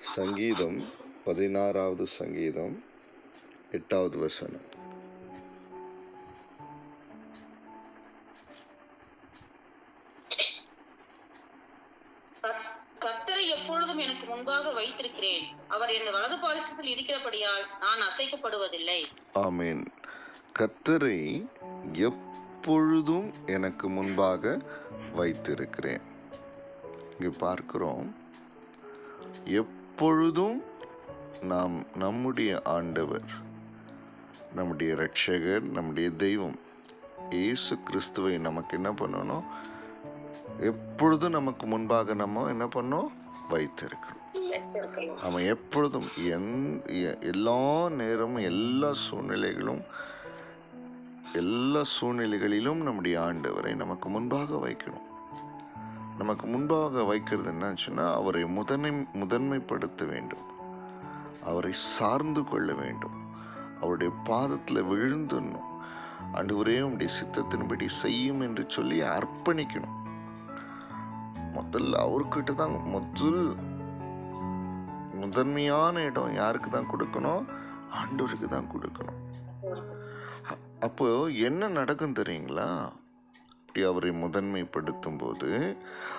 சங்கீதம் பதினாறாவது சங்கீதம் எட்டாவது வசனம். கர்த்தரை எப்பொழுதும் எனக்கு முன்பாக வைத்திருக்கிறேன். அவர் என் வலது பாரிசத்தில் இருக்கிறபடியால் நான் அசைக்கப்படுவதில்லை. ஆமேன். கர்த்தரை எப்பொழுதும் எனக்கு முன்பாக வைத்திருக்கிறேன். இங்கே பார்க்கிறோம். எப்பொழுதும் நாம் நம்முடைய ஆண்டவர் நம்முடைய இரட்சகர் நம்முடைய தெய்வம் இயேசு கிறிஸ்துவை நமக்கு என்ன பண்ணணும் எப்பொழுதும் நமக்கு முன்பாக நம்ம என்ன பண்ணோம் வைத்திருக்கணும். அவன் எப்பொழுதும் எந் எல்லா நேரமும் எல்லா சூழ்நிலைகளும் எல்லா சூழ்நிலைகளிலும் நம்முடைய ஆண்டவரை நமக்கு முன்பாக வைக்கணும். நமக்கு முன்பாக வைக்கிறது என்னாச்சுன்னா அவரை முதன்மை முதன்மைப்படுத்த வேண்டும். அவரை சார்ந்து கொள்ள வேண்டும். அவருடைய பாதத்தில் விழுந்துடணும். அன்றுவரே உடைய சித்தத்தின்படி செய்யும் என்று சொல்லி அர்ப்பணிக்கணும். முதல்ல அவர்கிட்ட தான் முதல் முதன்மையான இடம் யாருக்கு தான் கொடுக்கணும்? ஆண்டவருக்கு தான் கொடுக்கணும். அப்போ என்ன நடக்கும் தெரியுங்களா? அப்படி அவரை முதன்மைப்படுத்தும் போது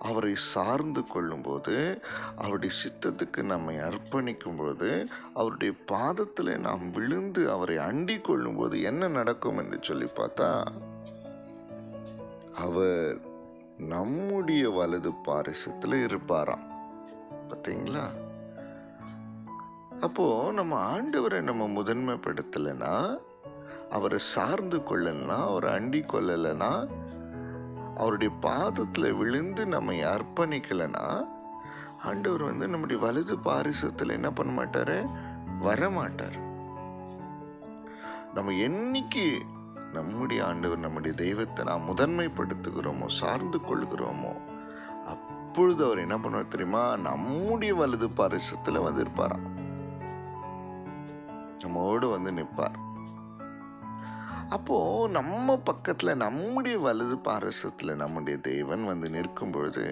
அவரை சார்ந்து கொள்ளும்போது அவருடைய சித்தத்துக்கு நம்மை அர்ப்பணிக்கும் போது அவருடைய பாதத்தில் நாம் விழுந்து அவரை அண்டிக் கொள்ளும்போது என்ன நடக்கும் என்று சொல்லி பார்த்தா அவர் நம்முடைய வலது பாரிசத்தில் இருப்பாராம். பார்த்தீங்களா? அப்போ நம்ம ஆண்டவரை நம்ம முதன்மைப்படுத்தலைன்னா அவரை சார்ந்து கொள்ளலைன்னா அவரை அண்டி கொள்ளலைன்னா அவருடைய பாதத்தில் விழுந்து நம்மை அர்ப்பணிக்கலைன்னா ஆண்டவர் வந்து நம்முடைய வலது பாரிசத்தில் என்ன பண்ண மாட்டார்? வர மாட்டார் நம்ம என்னைக்கு நம்முடைய ஆண்டவர் நம்முடைய தெய்வத்தை நாம் முதன்மைப்படுத்துகிறோமோ சார்ந்து கொள்கிறோமோ அப்பொழுது அவர் என்ன பண்ணுவார் தெரியுமா? நம்முடைய வலது பாரிசத்தில் வந்து இருப்பாராம். நம்மோடு வந்து நிற்பார். அப்போ நம்ம பக்கத்துல நம்முடைய வலது பாரசத்துல நம்முடைய தேவன் வந்து நிற்கும் பொழுது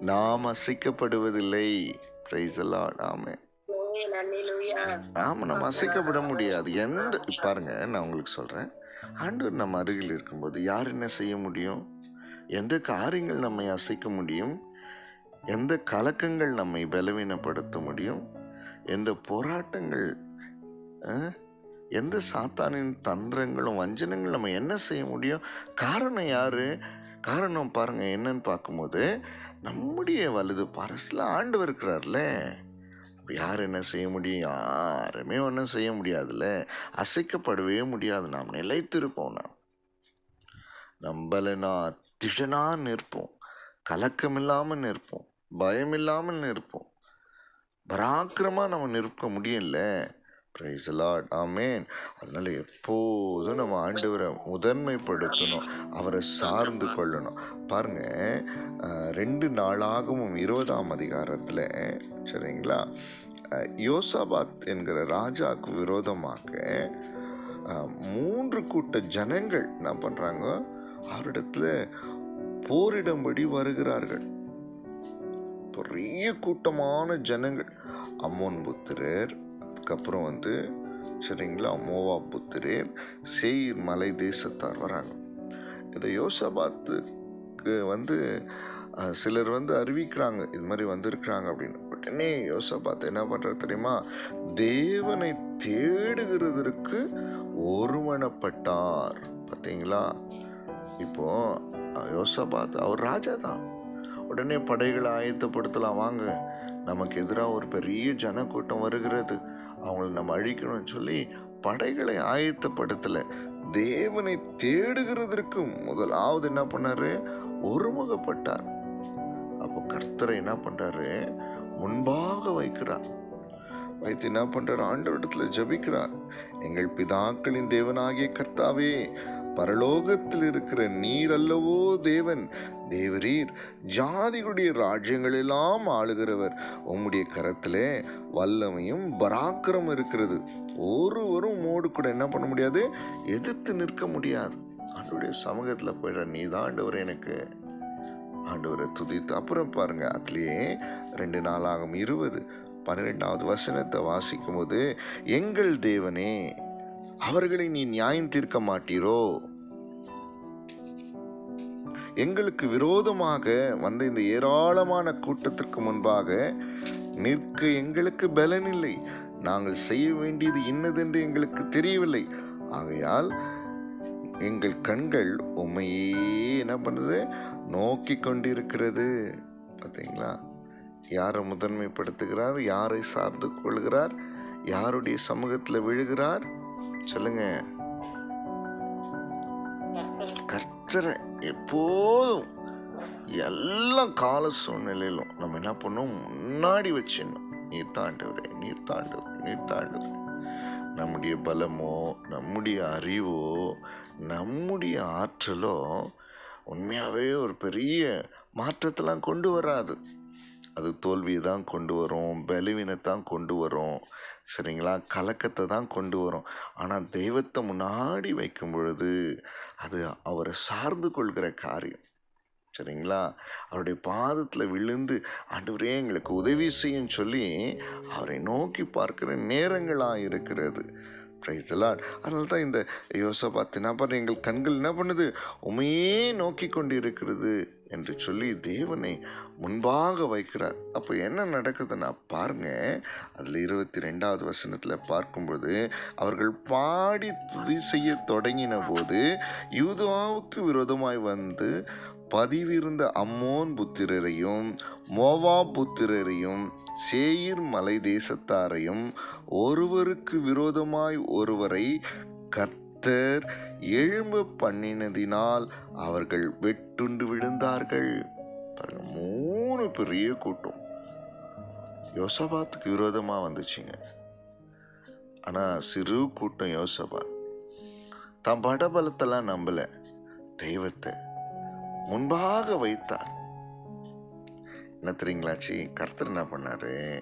நாம் அசைக்கப்படுவதில்லை. பிரைஸ் எல்லாம் ஆமே ஆமா நம்ம அசைக்கப்பட முடியாது. எந்த பாருங்க நான் உங்களுக்கு சொல்றேன். ஆண்டவர் நம்ம அருகில் இருக்கும்போது யார் என்ன செய்ய முடியும்? எந்த காரியங்கள் நம்மை அசைக்க முடியும்? எந்த கலக்கங்கள் நம்மை பலவீனப்படுத்த முடியும்? எந்த போராட்டங்கள் அஹ், எந்த சாத்தானின் தந்திரங்களும் வஞ்சனங்களும் நம்ம என்ன செய்ய முடியும்? காரணம் யாரு? காரணம் பாருங்க என்னன்னு பார்க்கும்போது நம்முடைய வலது பரசில் ஆண்டு இருக்கிறார்ல. யார் என்ன செய்ய முடியும்? யாருமே ஒன்றும் செய்ய முடியாதுல்ல. அசைக்கப்படவே முடியாது. நாம் நிலைத்திருப்போம் நாம். நம்மளனா திடனாக நிற்போம். கலக்கம் இல்லாமல் நிற்போம். பயம் இல்லாமல் நிற்போம். பராக்கிரமாக நம்ம நிற்க முடியல. ப்ரைஸ் லார்ட் ஆமேன் அதனால் எப்போதும் நம்ம ஆண்டவரை முதன்மைப்படுத்தணும். அவரை சார்ந்து கொள்ளணும். பாருங்கள் ரெண்டு நாளாகவும் இருபதாம் அதிகாரத்தில் சரிங்களா? யோசாபாத் என்கிற ராஜாவுக்கு விரோதமாக மூன்று கூட்ட ஜனங்கள் என்ன பண்ணுறாங்க அவரிடத்துல போரிடும்படி வருகிறார்கள். பெரிய கூட்டமான ஜனங்கள். அம்மோன் புத்திரர் அதுக்கப்புறம் வந்து சரிங்களா மோவா புத்திரர் சேயிர் மலை தேசத்தார் வராங்க. இதை யோசபாத்துக்கு வந்து சிலர் வந்து அறிவிக்கிறாங்க. இது மாதிரி வந்திருக்கிறாங்க அப்படின்னு. உடனே யோசபாத் என்ன பண்ணுறது தெரியுமா? தேவனை தேடுகிறதற்கு ஒருமனப்பட்டார் பார்த்தீங்களா இப்போது யோசபாத் அவர் ராஜா தான் உடனே படைகளை ஆயத்தப்படுத்தலாம். வாங்க. நமக்கு எதிராக ஒரு பெரிய ஜனக்கூட்டம் வருகிறது. அவங்கள நம்ம அழிக்கணும்னு சொல்லி படைகளை ஆயத்தப்படுத்தலை. தேவனை தேடுகிறதற்கு முதலாவது என்ன பண்ணாரு? ஒருமுகப்பட்டார். அப்போ கர்த்தரை என்ன பண்ணுறாரு முன்பாக வைக்கிறார். வைத்து என்ன பண்றார்? ஆண்டவரிடத்துல ஜபிக்கிறார். எங்கள் பிதாக்களின் தேவனாகிய கர்த்தாவே பரலோகத்தில் இருக்கிற நீர் அல்லவோ தேவன்? தேவரீர் ஜாதிகளுடைய ராஜ்யங்களெல்லாம் ஆளுகிறவர். உம்முடைய கரத்திலே வல்லமையும் பராக்கிரம் இருக்கிறது. ஒருவரும் மோடு கூட என்ன பண்ண முடியாது? எதிர்த்து நிற்க முடியாது. ஆண்டுடைய சமூகத்தில் போயிட நீ தான் ஆண்டவர் எனக்கு. ஆண்டவரை துதித்து அப்புறம் பாருங்க அதுலேயே ரெண்டு நாளாகும் இருபது பன்னிரெண்டாவது வசனத்தை வாசிக்கும் போது எங்கள் தேவனே அவர்களை நீ நியாயம் தீர்க்க மாட்டீரோ? எங்களுக்கு விரோதமாக வந்த இந்த ஏராளமான கூட்டத்திற்கு முன்பாக நிற்க எங்களுக்கு பலனில்லை. இல்லை நாங்கள் செய்ய வேண்டியது இன்னதென்று எங்களுக்கு தெரியவில்லை. ஆகையால் எங்கள் கண்கள் உண்மையே என்ன பண்ணுது? நோக்கி கொண்டிருக்கிறது. பார்த்தீங்களா? யாரை முதன்மைப்படுத்துகிறார்? யாரை சார்ந்து கொள்கிறார்? யாருடைய சமூகத்தில் விழுகிறார்? சொல்லுங்கள் கர்த்தரை எப்போதும் எல்லா கால சூழ்நிலையிலும் நம்ம என்ன பண்ணோம் முன்னாடி வச்சிடணும். நீர் தாண்டவரே நீர் தாண்டவர் நீர் தாண்டவர். நம்முடைய பலமோ நம்முடைய அறிவோ நம்முடைய ஆற்றலோ உண்மையாகவே ஒரு பெரிய மாற்றத்தெல்லாம் கொண்டு வராது. அது தோல்வியை தான் கொண்டு வரும் பலவீனத்தான் கொண்டு வரும். சரிங்களா? கலக்கத்தை தான் கொண்டு வரும். ஆனால் தெய்வத்தை முன்னாடி வைக்கும் பொழுது அது அவரை சார்ந்து கொள்கிற காரியம். சரிங்களா? அவருடைய பாதத்தில் விழுந்து ஆண்டவரே எங்களுக்கு உதவி செய்யும் சொல்லி அவரை நோக்கி பார்க்கிற நேரங்களாக இருக்கிறது. பிரைத்தலாட் அதனால தான் இந்த யோசபாத்து என்ன பண்ணுற எங்கள் கண்கள் என்ன பண்ணுது? உமையே நோக்கி கொண்டு இருக்கிறது என்று சொல்லி தேவனை முன்பாக வைக்கிறார். அப்போ என்ன நடக்குதுன்னா பாருங்க அதில் இருபத்தி ரெண்டாவது வசனத்தில் பார்க்கும்போது அவர்கள் பாடி துதி செய்ய தொடங்கின போது யூதாவுக்கு விரோதமாய் வந்து பதிவிருந்த அம்மோன் புத்திரரையும் மோவா புத்திரரையும் சேயிர் மலை தேசத்தாரையும் ஒருவருக்கு விரோதமாய் ஒருவரை கர்த்தர் எழும்ப பண்ணினதினால் அவர்கள் வெட்டுண்டு விழுந்தார்கள். பாருங்க மூணு பெரிய கூட்டம். யோசபாத்துக்கு விரோதமாக வந்துச்சுங்க. ஆனால் சிறு கூட்டம் யோசபாத் தான் படபலத்தெல்லாம் நம்பல. தெய்வத்தை முன்பாக வைத்தார். என்ன தெரியுங்களாச்சு கர்த்தர் என்ன பண்ணாரு?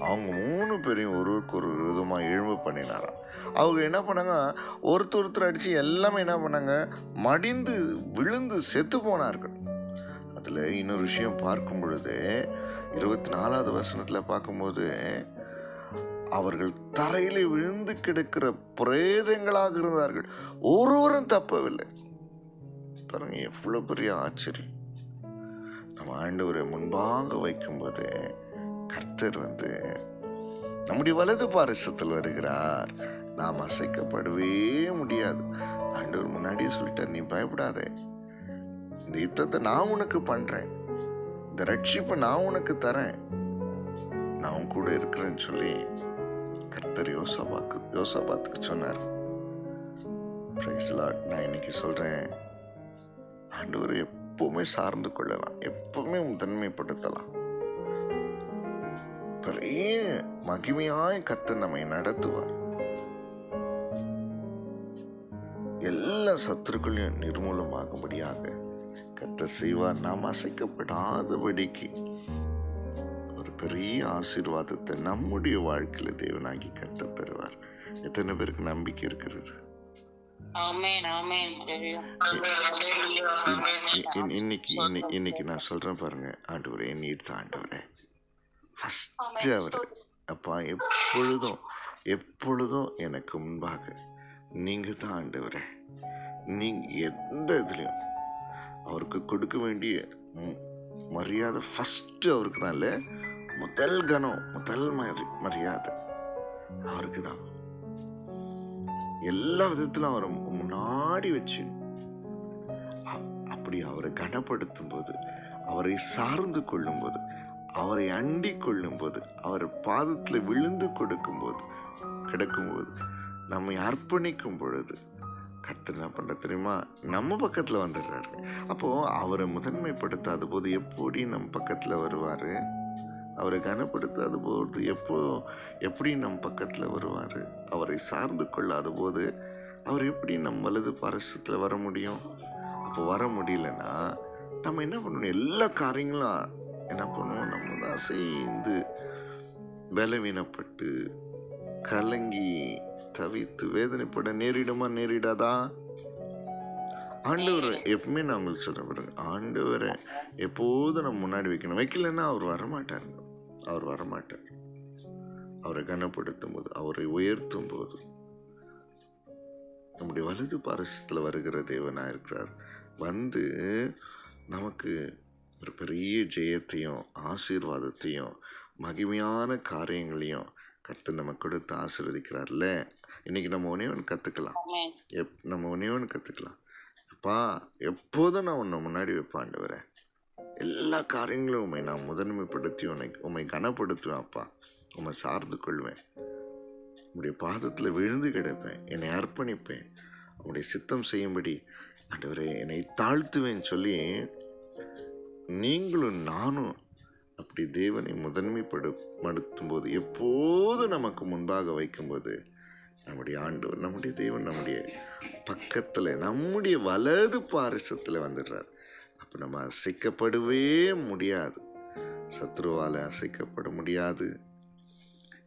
அவங்க மூணு பேரையும் ஒருவருக்கு ஒரு விதமாக எழும்பு பண்ணினாராம். அவங்க என்ன பண்ணாங்க? ஒருத்தர் ஒருத்தர் அடித்து எல்லாமே என்ன பண்ணாங்க? மடிந்து விழுந்து செத்து போனார்கள். அதில் இன்னொரு விஷயம் பார்க்கும் பொழுது இருபத்தி நாலாவது வசனத்தில் பார்க்கும்போது அவர்கள் தரையில் விழுந்து கிடக்கிற பிரேதங்களாக இருந்தார்கள். ஒருவரும் தப்பவில்லை. பாருங்க எவ்வளோ பெரிய ஆச்சரியம். நம்ம ஆண்டவரை முன்பாக வைக்கும்போது கர்த்தர் வந்து நம்முடைய வலது பாரிசத்தில் வருகிறார். நாம் அசைக்கப்படவே முடியாது. ஆண்டவர் முன்னாடியே சொல்லிட்டார் நீ பயப்படாதே. இந்த யுத்தத்தை நான் உனக்கு பண்ணுறேன் இந்த ரட்சிப்பை நான் உனக்கு தரேன். நான் உன் கூட இருக்கிறேன்னு சொல்லி கர்த்தர் யோசபாக்கு யோசபாத்துக்கு சொன்னார். ப்ரைஸ்லாட் நான் இன்னைக்கு சொல்கிறேன் ஆண்டவர் எப்பவுமே சார்ந்து கொள்ளலாம். எப்பவுமே முதன்மைப்படுத்தலாம் பெரிய மகிமையாய் கர்த்தர் நம்மை நடத்துவார். எல்லா சத்துருக்களையும் நிர்மூலமாகும்படியாக கர்த்தர் செய்வார். நாம் அசைக்கப்படாதபடிக்கு ஒரு பெரிய ஆசீர்வாதத்தை நம்முடைய வாழ்க்கையில தேவனாகி கர்த்தர் தருவார். எத்தனை பேருக்கு நம்பிக்கை இருக்கிறது? இன்னைக்கு இன்னி- இன்னைக்கு நான் சொல்றேன் பாருங்க ஆண்டவரே நீர் தான் ஆண்டவரே ஃபஸ்ட்டு அவர். அப்பா எப்பொழுதும் எப்பொழுதும் எனக்கு முன்பாக. நீங்கள் தான் ஆண்டவரே. நீங்கள் எந்த இதுலையும். அவருக்கு கொடுக்க வேண்டிய மரியாதை ஃபஸ்ட்டு அவருக்கு தான் இல்லை. முதல் கணம் முதல் மரி மரியாதை அவருக்கு தான். எல்லா விதத்திலும் அவரை முன்னாடி வச்சு அப்படி அவரை கனப்படுத்தும் போது அவரை சார்ந்து கொள்ளும் போது அவரை அண்டிக் கொள்ளும்போது அவர் பாதத்தில் விழுந்து கொடுக்கும்போது கிடக்கும்போது நம்மை அர்ப்பணிக்கும் பொழுது கர்த்தர் என்ன பண்ணுற தெரியுமா? நம்ம பக்கத்தில் வந்துடுறாரு. அப்போது அவரை முதன்மைப்படுத்தாத போது எப்படி நம் பக்கத்தில் வருவார்? அவரை கனப்படுத்தாத போது எப்போ எப்படி நம் பக்கத்தில் வருவார்? அவரை சார்ந்து கொள்ளாத போது அவர் எப்படி நம் வலது பாரசத்தில் வர முடியும்? அப்போ வர முடியலன்னா நம்ம என்ன பண்ணணும்? எல்லா காரியங்களும் என்ன பண்ணுவோம்? நம்ம தான் சேர்ந்து பலவீனப்பட்டு கலங்கி தவித்து வேதனைப்பட நேரிடுமா? நேரிடாதா? ஆண்டவரை எப்பவுமே நான் உங்களுக்கு சொல்கிறேன் பாருங்க. ஆண்டவரை எப்போதும் நம்ம முன்னாடி வைக்கணும். வைக்கலன்னா அவர் வரமாட்டார். அவர் வரமாட்டார். அவரை கனப்படுத்தும் போது அவரை உயர்த்தும் போது நம்முடைய வலது பாரசத்தில் வருகிற தேவனாக இருக்கிறார் வந்து நமக்கு ஒரு பெரிய ஜெயத்தையும் ஆசீர்வாதத்தையும் மகிமையான காரியங்களையும் கத்து நம்ம கொடுத்து ஆசீர்வதிக்கிறார்ல. இன்னைக்கு நம்ம ஒன்னே ஒன்று கற்றுக்கலாம் எப் நம்ம ஒன்றே ஒன்று கற்றுக்கலாம் அப்பா எப்போதும் நான் உன்னை முன்னாடி வைப்பாண்டவரேன் எல்லா காரியங்களும் உண்மை நான் முதன்மைப்படுத்தி உன்னை உண்மை கனப்படுத்துவேன் அப்பா. உண்மை சார்ந்து கொள்வேன். உங்களுடைய பாதத்தில் விழுந்து கிடப்பேன். என்னை அர்ப்பணிப்பேன். உங்களுடைய சித்தம் செய்யும்படி ஆண்டவரே என்னை தாழ்த்துவேன் சொல்லி நீங்களும் நானும் அப்படி தேவனை முதன்மைப்படு படுத்தும் போது எப்போது நமக்கு முன்பாக வைக்கும்போது நம்முடைய ஆண்டவர் நம்முடைய தேவன் நம்முடைய பக்கத்தில் நம்முடைய வலது பாரிசத்தில் வந்துடுறார். அப்போ நம்ம அசைக்கப்படவே முடியாது. சத்ருவால் அசைக்கப்பட முடியாது.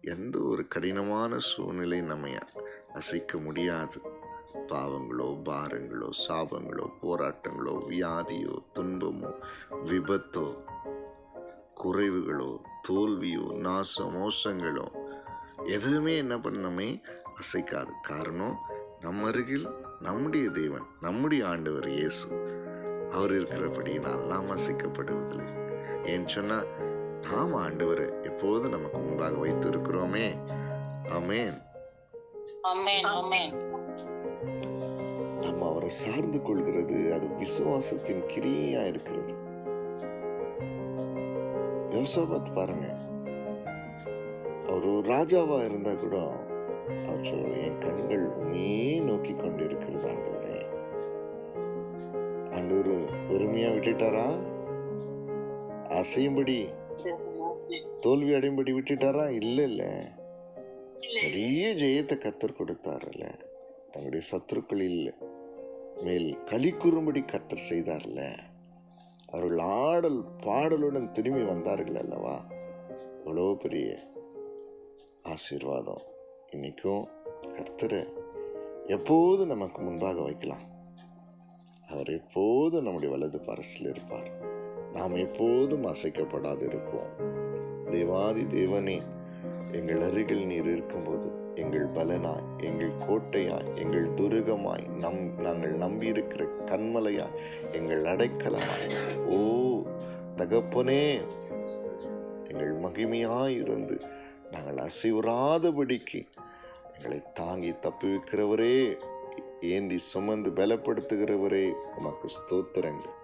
எந்த ஒரு கடினமான சூழ்நிலை நம்ம அசைக்க முடியாது. பாவங்களோ பாரங்களோ சாபங்களோ போராட்டங்களோ வியாதியோ துன்பமோ விபத்தோ குறைவுகளோ தோல்வியோ நாச மோசங்களோ எதுவுமே என்ன பண்ணமே அசைக்காது. காரணம் நம்ம அருகில் நம்முடைய தேவன் நம்முடைய ஆண்டவர் இயேசு. அவர் இருக்கிறபடியினால் நாம் அசைக்கப்படுவதில்லை. ஏன்னு சொன்னால் நாம் ஆண்டவரை எப்போது நமக்கு முன்பாக வைத்திருக்கிறோமே. அமேன் அமேன் அமேன் அவரை சார்ந்து கொள்கிறது. அது விசுவாசத்தின் கிரியா இருக்கிறது. யோசபாத் பாருங்க. அவர் ஒரு ராஜாவா இருந்தா கூட அவர் என் கண்கள் உண்மையே நோக்கி கொண்டு இருக்கிறது ஆண்டவரே. ஆண்டவர் வெறுமையா விட்டுட்டாரா? அசையும்படி தோல்வி அடையும்படி விட்டுட்டாரா? இல்ல இல்ல. பெரிய ஜெயத்தை கத்தர் கொடுத்தாருல்ல. தங்களுடைய சத்துருக்களில் மேல் களி கூறும்படி கத்தர் செய்தார்ல. அவர்கள் ஆடல் பாடலுடன் திரும்பி வந்தார்கள் அல்லவா? அவ்வளோ பெரிய ஆசீர்வாதம். இன்றைக்கும் கர்த்தரை எப்போதும் நமக்கு முன்பாக வைக்கலாம்? அவர் எப்போதும் நம்முடைய வலது பரசில் இருப்பார். நாம் எப்போதும் அசைக்கப்படாது இருப்போம் தேவாதி தேவனே எங்கள் அருகில் நீர் இருக்கும்போது எங்கள் பலனாய் எங்கள் கோட்டையாய் எங்கள் துருகமாய் நம் நாங்கள் நம்பியிருக்கிற கண்மலையாய் எங்கள் அடைக்கலமாய். ஓ தகப்பனே எங்கள் மகிமையாய் இருந்து நாங்கள் அசைவுறாதபடிக்கு எங்களை தாங்கி தப்புவிக்கிறவரே ஏந்தி சுமந்து பலப்படுத்துகிறவரே உமக்கு ஸ்தோத்திரங்கள்.